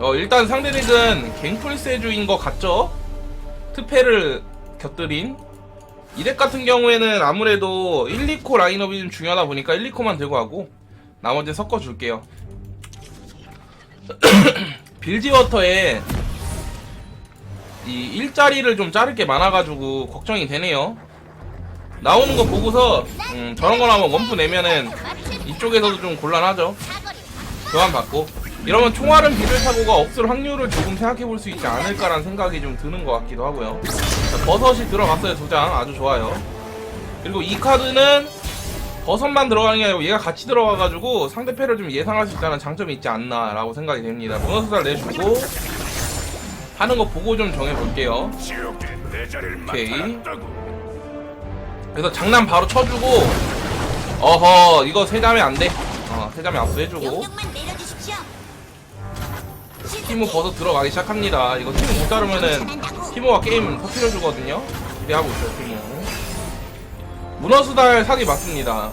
어 일단 상대 덱은 갱플세주인 것 같죠? 특패를 곁들인. 이덱 같은 경우에는 아무래도 1, 2코 라인업이 좀 중요하다 보니까 1, 2코만 들고 가고 나머지 섞어줄게요. 빌지워터에 이 일자리를 좀 자를 게 많아가지고 걱정이 되네요. 나오는 거 보고서 음, 저런 거 나오면 원프 내면은 이쪽에서도 좀 곤란하죠? 교환 받고 이러면 총알은 비를 사고가 없을 확률을 조금 생각해 볼 수 있지 않을까라는 생각이 좀 드는 것 같기도 하고요. 자, 버섯이 들어갔어요 두 장 아주 좋아요. 그리고 이 카드는 버섯만 들어가는 게 아니고 얘가 같이 들어가가지고 상대패를 좀 예상할 수 있다는 장점이 있지 않나라고 생각이 됩니다. 보너스달 내주고 하는 거 보고 좀 정해볼게요. 오케이. 그래서 장난 바로 쳐주고 어허 이거 세자매 안 돼. 어 세자매 압수해주고 티모 버섯 들어가기 시작합니다. 이거 티모 못 자르면은 티모가 게임 터트려 주거든요. 기대하고 있어요, 티모. 문어수달 사기 맞습니다.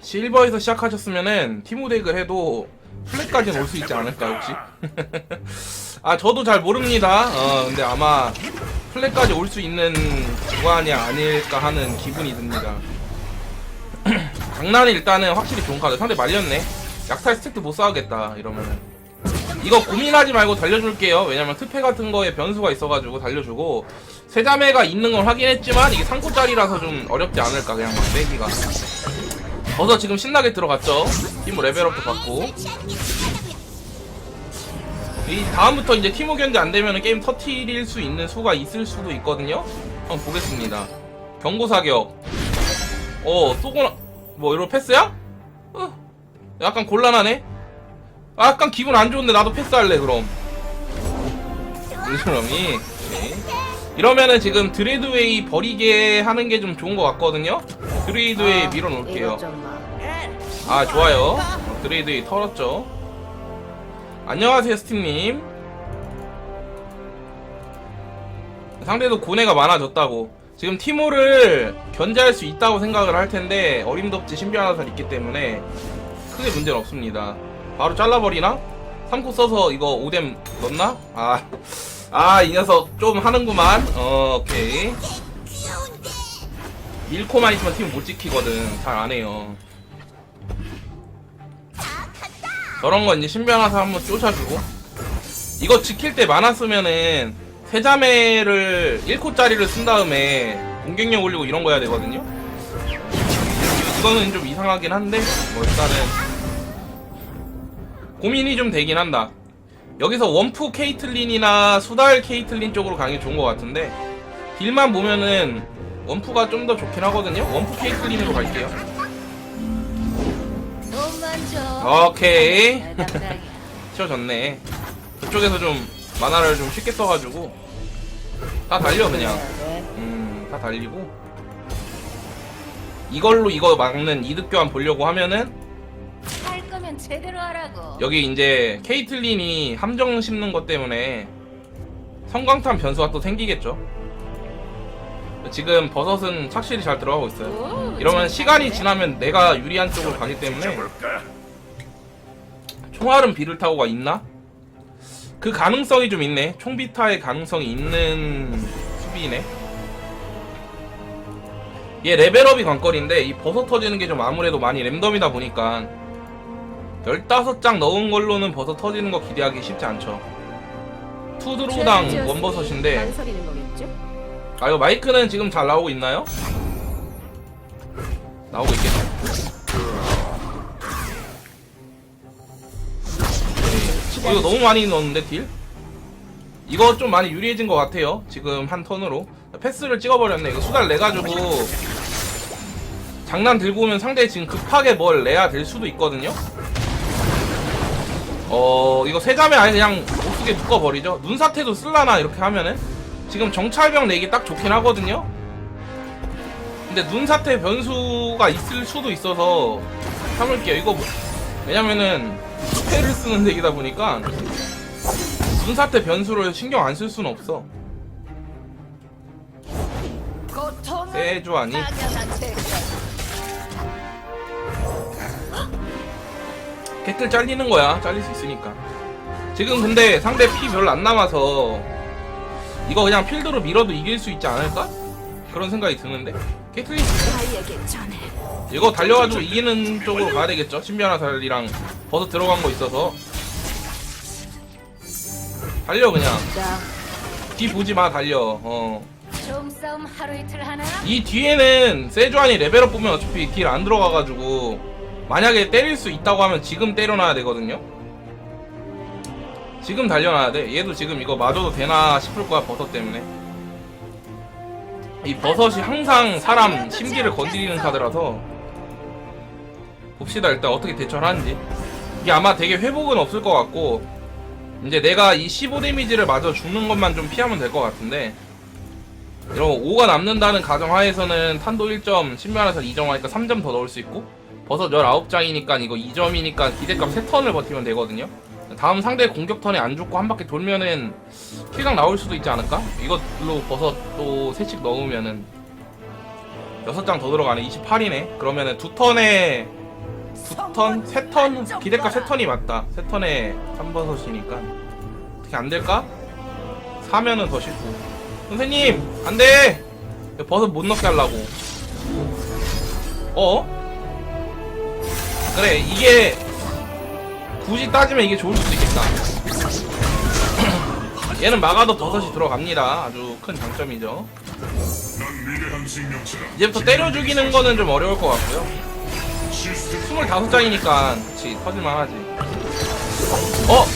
실버에서 시작하셨으면은 티모 덱을 해도 플랫까지는 올 수 있지 않을까 혹시? 아 저도 잘 모릅니다. 어 근데 아마 플랫까지 올 수 있는 구간이 아닐까 하는 기분이 듭니다. 장난이 일단은 확실히 좋은 카드. 상대 말렸네. 약탈 스택도 못 싸우겠다 이러면은. 이거 고민하지 말고 달려줄게요. 왜냐면 특패 같은 거에 변수가 있어가지고 달려주고 세자매가 있는 걸 확인했지만 이게 3코짜리라서 좀 어렵지 않을까 그냥 막 빼기가. 버섯 지금 신나게 들어갔죠? 팀모 레벨업도 받고. 이 다음부터 이제 팀호 견제 안 되면 게임 터트릴 수 있는 수가 있을 수도 있거든요? 한번 보겠습니다. 경고 사격. 어 쏘거나 뭐 이런 패스야? 어, 약간 곤란하네. 아, 약간 기분 안 좋은데 나도 패스할래 그럼. 물처럼이 이러면은 지금 드레드웨이 버리게 하는 게 좀 좋은 것 같거든요. 드레이드웨이 밀어놓을게요. 아 좋아요. 어, 드레이드웨이 털었죠. 안녕하세요 스팀님. 상대도 고뇌가 많아졌다고. 지금 티모를 견제할 수 있다고 생각을 할 텐데 어림덥지 신비한 화살 있기 때문에 크게 문제는 없습니다. 바로 잘라버리나? 3코 써서 이거 오뎀 넣나? 아, 아, 이 녀석 좀 하는구만. 어, 오케이. 1코만 있으면 팀 못 지키거든. 잘 안 해요. 저런 거 이제 신변화사 한번 쫓아주고. 이거 지킬 때 많았으면은 세자매를 1코짜리를 쓴 다음에 공격력 올리고 이런 거 해야 되거든요. 이거는 좀 이상하긴 한데 뭐 일단은 고민이 좀 되긴 한다. 여기서 원프 케이틀린이나 수달 케이틀린 쪽으로 가는 게 좋은 것 같은데 딜만 보면은 원프가 좀 더 좋긴 하거든요. 원프 케이틀린으로 갈게요. 오케이. 치워졌네. 저쪽에서 좀 만화를 좀 쉽게 써가지고 다 달려 그냥. 네. 음, 다 달리고 이걸로 이거 막는 이득 교환 보려고 하면은 할 거면 제대로 하라고. 여기 이제 케이틀린이 함정 심는 것 때문에 성광탄 변수가 또 생기겠죠. 지금 버섯은 착실히 잘 들어가고 있어요. 오, 이러면. 시간이 지나면 내가 유리한 쪽으로 가기 때문에? 총알은 비를 타고가 있나? 그 가능성이 좀 있네. 총비타의 가능성이 있는 수비네. 얘 레벨업이 관건인데 이 버섯 터지는 게 좀 아무래도 많이 랜덤이다 보니까 15장 넣은 걸로는 버섯 터지는 거 기대하기 쉽지 않죠. 투드로우당 원버섯인데? 아 이거 마이크는 지금 잘 나오고 있나요? 나오고 있겠죠. 이거 너무 많이 넣었는데 딜? 이거 좀 많이 유리해진 것 같아요. 지금 한 턴으로 패스를 찍어버렸네. 이거 수달 내가지고 장난 들고 오면 상대 지금 급하게 뭘 내야 될 수도 있거든요. 어 이거 세자매 아예 그냥 못쓰게 묶어버리죠. 눈사태도 쓸라나 이렇게 하면은 지금 정찰병 내기 딱 좋긴 하거든요. 근데 눈사태 변수가 있을 수도 있어서 참을게요. 이거 뭐- 왜냐면은 스펠을 쓰는 덱이다 보니까 눈사태 변수를 신경 안 쓸 수는 없어. 책이야. 개틀 잘리는 거야 잘릴 수 있으니까 지금 근데 상대 피 별로 안 남아서 이거 그냥 필드로 밀어도 이길 수 있지 않을까? 그런 생각이 드는데 전해. 이거 달려가지고 이기는 쪽으로 가야 되겠죠? 신비하나 살이랑 버섯 들어간 거 있어서. 달려 그냥. 나뒤 보지 마 달려. 어. 좀싸움 하루 이틀 하나? 이 뒤에는 세주안이 레벨업 보면 어차피 딜 안 들어가가지고 만약에 때릴 수 있다고 하면 지금 때려놔야 되거든요? 지금 달려놔야 돼. 얘도 지금 이거 맞아도 되나 싶을 거야 버섯 때문에 이 버섯이 항상 사람 심기를 건드리는 카드라서 봅시다 일단 어떻게 대처를 하는지. 이게 아마 되게 회복은 없을 것 같고 이제 내가 이 15 데미지를 맞아 죽는 것만 좀 피하면 될 것 같은데. 이런 5가 남는다는 가정하에서는 탄도 1점, 신면에서 2점 하니까 3점 더 넣을 수 있고 버섯 19장이니까 이거 2점이니까 기대값 3턴을 버티면 되거든요 다음 상대 공격 턴에 안 죽고 한 바퀴 돌면은 킬각 나올 수도 있지 않을까? 이것로 버섯 또 3씩 넣으면은 6장 더 들어가네 28이네 그러면은 두 턴에 두 턴? 세 턴? 기대값 세 턴이 맞다 세 턴에 3버섯이니까 어떻게 안 될까? 사면은 더 쉽고 선생님 안돼 버섯 못 넣게 하려고 어? 그래 이게 굳이 따지면 이게 좋을 수도 있겠다 얘는 막아도 버섯이 들어갑니다 아주 큰 장점이죠. 이제부터 때려 죽이는 거는 좀 어려울 것 같고요 시스템 25장이니까 그치 터질만 하지 어?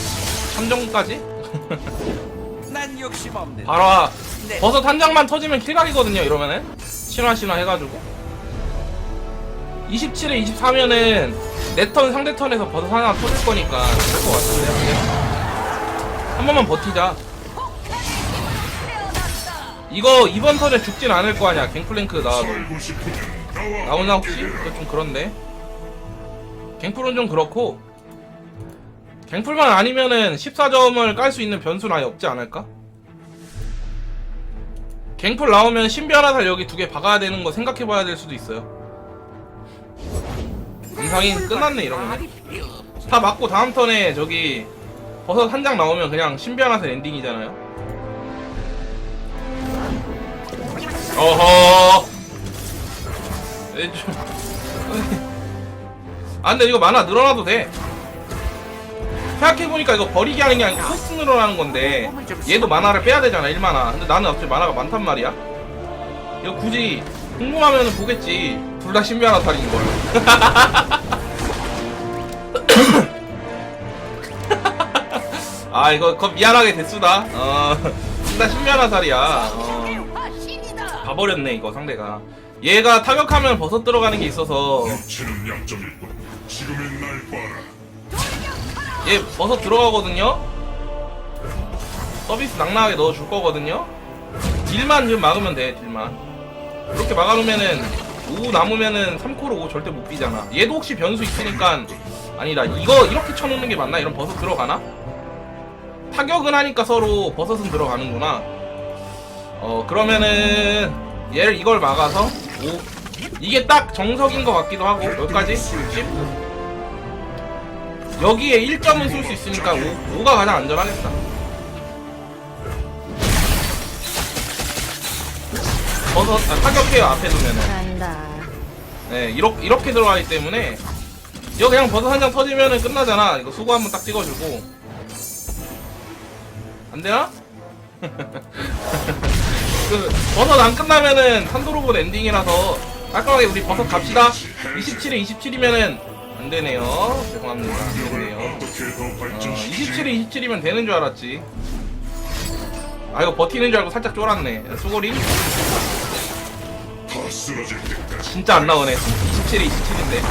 3점까지? 난 욕심 와. 네. 버섯 한 장만 터지면 킬각이거든요 이러면은 신화 신화 해가지고 27에 24면은 내 턴 상대 턴에서 버섯 하나 터질 거니까 될것 같은데 한 번만 버티자 이거 이번 턴에 죽진 않을 거 아니야 갱플랭크 나와도. 나오나 혹시? 이거 좀 그런데 갱플은 좀 그렇고 갱플만 아니면은 14점을 깔 수 있는 변수는 아예 없지 않을까? 갱플 나오면 신비 하나 살 여기 두 개 박아야 되는 거 생각해봐야 될 수도 있어요 인상인 끝났네 이러면 다 맞고 다음 턴에 저기 버섯 한 장 나오면 그냥 신비하나살 엔딩이잖아요. 어허. 아 근데 이거 만화 늘어나도 돼. 생각해보니까 이거 버리기 하는 게 아니고 코스트 늘어나는 건데 얘도 만화를 빼야 되잖아 1만화. 근데 나는 어차피 만화가 많단 말이야. 이거 굳이 궁금하면 보겠지 둘 다 신비 하나 살인 걸 아 이거 거 미안하게 됐수다 어 둘 다 신비 하나 살이야 어. 화신이다. 봐버렸네 이거 상대가 얘가 타격하면 버섯 들어가는 게 있어서 육체는 약점일 뿐. 지금의 날 봐라. 얘 버섯 들어가거든요 서비스 낭낭하게 넣어줄 거거든요 딜만 지금 막으면 돼 딜만 이렇게 막아놓으면은 5 남으면은 3코로 5 절대 못 비잖아. 얘도 혹시 변수 있으니까 아니다. 이거 이렇게 쳐놓는 게 맞나? 이런 버섯 들어가나? 타격은 하니까 서로 버섯은 들어가는구나. 어 그러면은 얘를 이걸 막아서 5 이게 딱 정석인 것 같기도 하고. 여기까지? 10 여기에 1점은 쏠 수 있으니까 5, 5가 가장 안전하겠다. 버섯 아, 타격해요 앞에 두면은. 간다. 네 이렇게 이렇게 들어가기 때문에 이거 그냥 버섯 한 장 터지면은 끝나잖아. 이거 수고 한번 딱 찍어주고 안 되나? 그 버섯 안 끝나면은 탄도로봇 엔딩이라서 깔끔하게 우리 버섯 갑시다. 27에 27이면은 안 되네요. 죄송합니다. 안 되네요. 어, 발전시키지? 27에 27이면 되는 줄 알았지. 아 이거 버티는 줄 알고 살짝 쫄았네. 때까지. 진짜 안 나오네. 27에 27인데.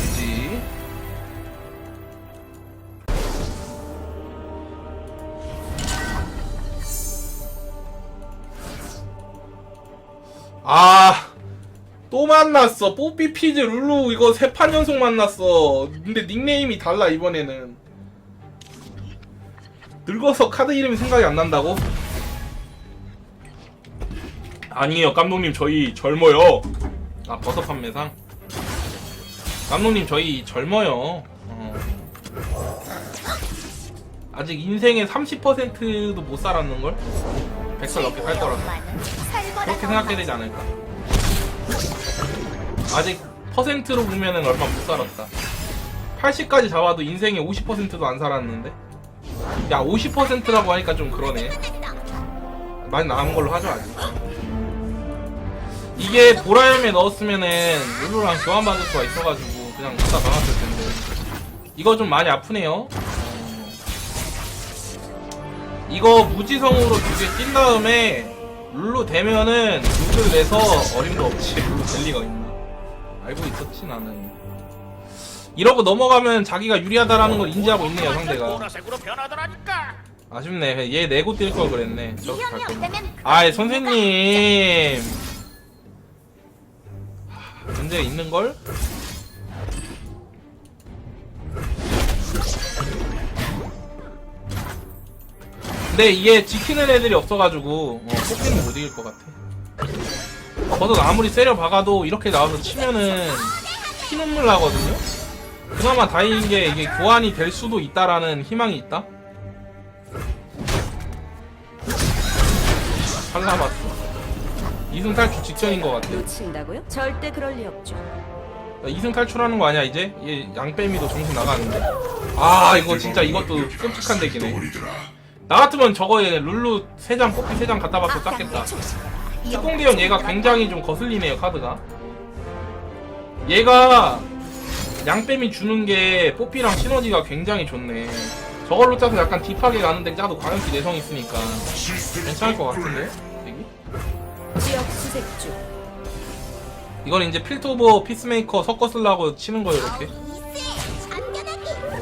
그지. 아. 또 만났어. 뽀삐 피즈 룰루 이거 세 판 연속 만났어. 근데 닉네임이 달라 이번에는. 늙어서 카드 이름이 생각이 안 난다고? 아니에요 감독님 저희 젊어요 아 버섯 판매상 감독님 저희 젊어요. 어. 아직 인생의 30%도 못 살았는 걸? 100살 넘게 살 거라서 그렇게 생각해야 되지 않을까? 아직 퍼센트로 보면은 얼마 못 살았다. 80까지 잡아도 인생의 50%도 안 살았는데? 야 50%라고 하니까 좀 그러네. 많이 남은 걸로 하죠 아직. 이게 보라엠에 넣었으면은 룰루랑 교환받을 수가 있어가지고 그냥 갖다 박았을 텐데. 이거 좀 많이 아프네요. 이거 무지성으로 두 개 낀 다음에 룰루 되면은 룰루 내서 어림도 없지 룰루 될 리가 있나. 알고 있었지 나는. 이러고 넘어가면 자기가 유리하다라는 걸 인지하고 있네요 상대가. 아쉽네. 얘 내고 뛸 걸 그랬네. 갈 거면 아이 선생님. 하, 문제 있는 걸? 근데 이게 지키는 애들이 없어가지고 어, 뽑기는 못 이길 것 같아. 버섯 아무리 세려 박아도 이렇게 나와서 치면은 피눈물 나거든요. 그나마 다행인 게 이게 교환이 될 수도 있다라는 희망이 있다. 살라봤어. 이승 탈출 직전인 것 같아. 놓친다고요? 절대 그럴 리 없죠. 이승 탈출하는 거 아니야 이제? 얘 양빼미도 정신 나가는데. 아 이거 진짜 이것도 끔찍한 덱이네. 나 같으면 저거에 룰루 3장 뽑기 3장 갖다 박고 땄겠다. 특공대형 얘가 굉장히 좀 거슬리네요 카드가. 얘가 양빼미 주는 게 뽀삐랑 시너지가 굉장히 좋네. 저걸로 짜서 약간 딥하게 가는 데 짜도 과연기 내성 있으니까 괜찮을 것. 같은데? 중. 이건 이제 필드 오버 피스메이커 섞어 쓰려고 치는 거예요 이렇게?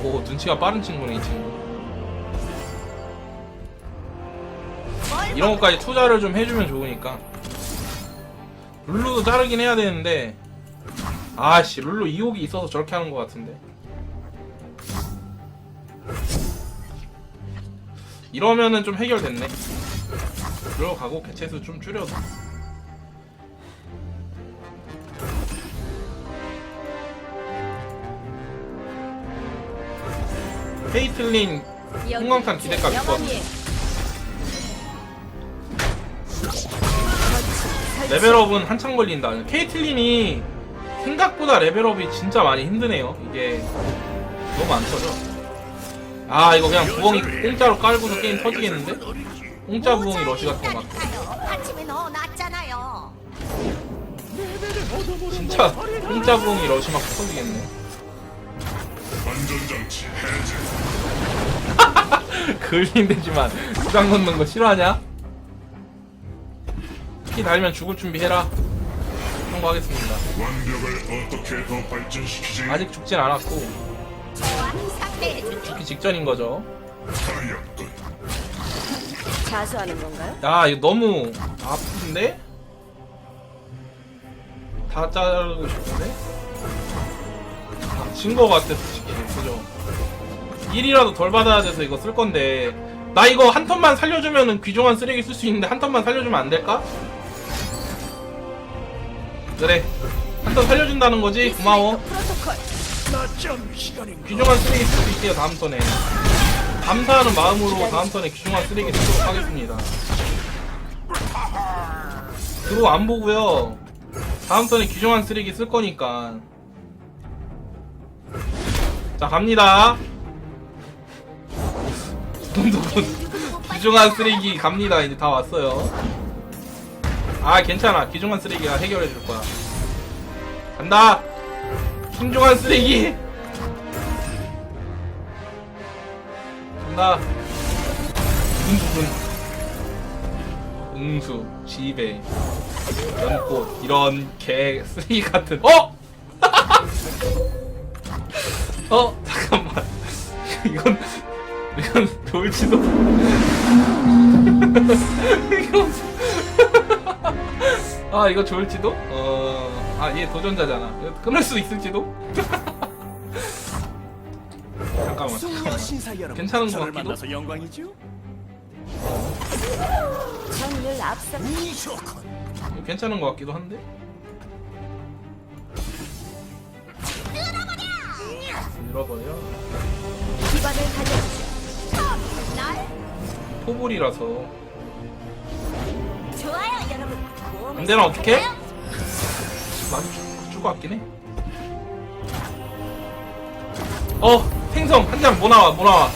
오 눈치가 빠른 친구네 이 친구. 이런 것까지 투자를 좀 해주면 좋으니까. 룰루도 자르긴 해야 되는데. 아씨 룰루 2호기 있어서 저렇게 하는 것 같은데. 이러면은 좀 해결됐네. 들어가고 개체수 좀 줄여도 페이틀린 홍광탄 기대값 있거든 레벨업은 한참 걸린다. 케이틀린이 생각보다 레벨업이 진짜 많이 힘드네요. 이게 너무 안 터져. 아 이거 그냥 부엉이 공짜로 깔고서 게임 터지겠는데? 공짜 부엉이 러시 같은 거 막. 진짜 공짜 부엉이 러시 막 터지겠네 안전장치 해제 걸린대지만 부장 넣는 거 싫어하냐? 키 달면 죽을 준비해라 통과하겠습니다 완벽을 어떻게 더 발전시키지 아직 죽진 않았고. 죽기 직전인 거죠 타협군 자수하는 건가요? 야 이거 너무 아픈데? 다 자르고 싶은데? 아, 진거 같아 솔직히 그죠? 1이라도 덜 받아야 돼서 이거 쓸 건데. 나 이거 한 턴만 살려주면은 귀중한 쓰레기 쓸 수 있는데 한 턴만 살려주면 안 될까? 그래. 한 턴 살려준다는 거지? 고마워. 귀중한 쓰레기 쓸 수 있게요 다음 턴에. 감사하는 마음으로 다음 턴에 귀중한 쓰레기 쓰도록 하겠습니다. 그리고 안 보고요. 다음 턴에 귀중한 쓰레기 쓸 거니까 자 갑니다. 두근두근 귀중한 쓰레기 갑니다. 이제 다 왔어요. 아 괜찮아. 귀중한 쓰레기가 해결해 줄 거야. 간다! 신중한 쓰레기! 간다! 두근두근 응수 지배 연꽃 이런 개 쓰레기 같은. 어? 어 잠깐만 이건 이건 좋을지도 이건 아 이거 좋을지도 어아얘 도전자잖아 이거 끊을 수 있을지도 잠깐만 신사 여러분. 괜찮은 것 저를 같기도? 만나서 영광이죠? 앞서. 좋군. 괜찮은 것 같기도 한데 잃어버려 기반을 다져주죠. 날 포볼이라서 좋아요, 여러분. 어떡해? 생각해요? 많이 줄것 같긴 해. 어, 생성 한 장 뭐 나와, 뭐 나와.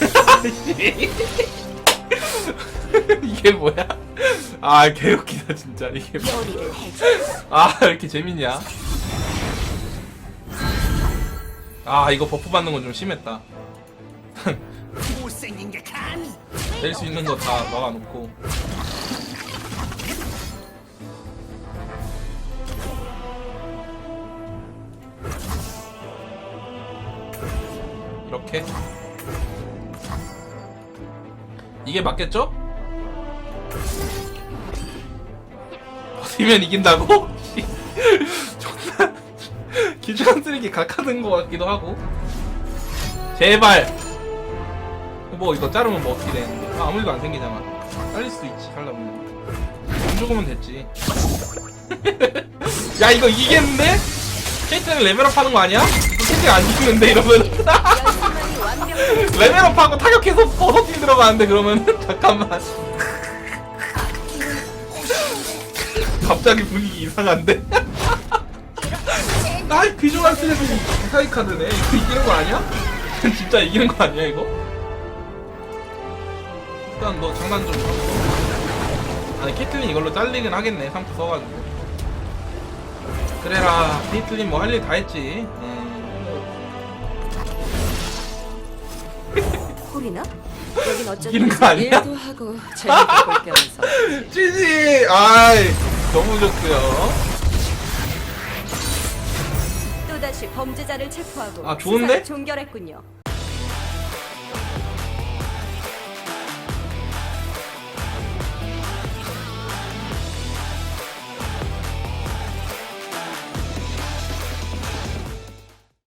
이게 뭐야? 아, 개웃기다 진짜 이게. 뭐- 요리를 해줘. 아, 왜 이렇게 재밌냐? 아, 이거 버프 받는 건 좀 심했다. 못생긴 게 감히 낼 수 있는 거 다 막아놓고. 이렇게. 이게 맞겠죠? 버티면 이긴다고? 기주한 쓰레기 각하는 거 같기도 하고. 제발! 뭐 이거 자르면 뭐 어떻게 되는데 아, 아무 일도 안 생기잖아 잘릴 수도 있지 살려면 안 죽으면 됐지 야 이거 이겠는데? 케이트는 레벨업 하는 거 아니야? 케이트가 안 죽는데 이러면 완벽해. 레벨업 하고 타격해서 버섯이 들어가는데 그러면 잠깐만 갑자기 분위기 이상한데? 아이 비주얼 쓰레기 사이 카드네 이거 이기는 거 아니야? 진짜 이기는 거 아니야 이거? 일단 너 장난 좀 하고 아니 케이틀린 이걸로 잘리긴 하겠네 3프 써가지고 그래라 케이틀린 뭐 할 일 다 했지 음. 홀이나? 여긴 이기는 거 아니야? 일도 하고 재밌게 볼 겸해서. 찌지 아이 너무 좋고요 또다시 범죄자를 체포하고 아, 좋은데? 수사를 종결했군요.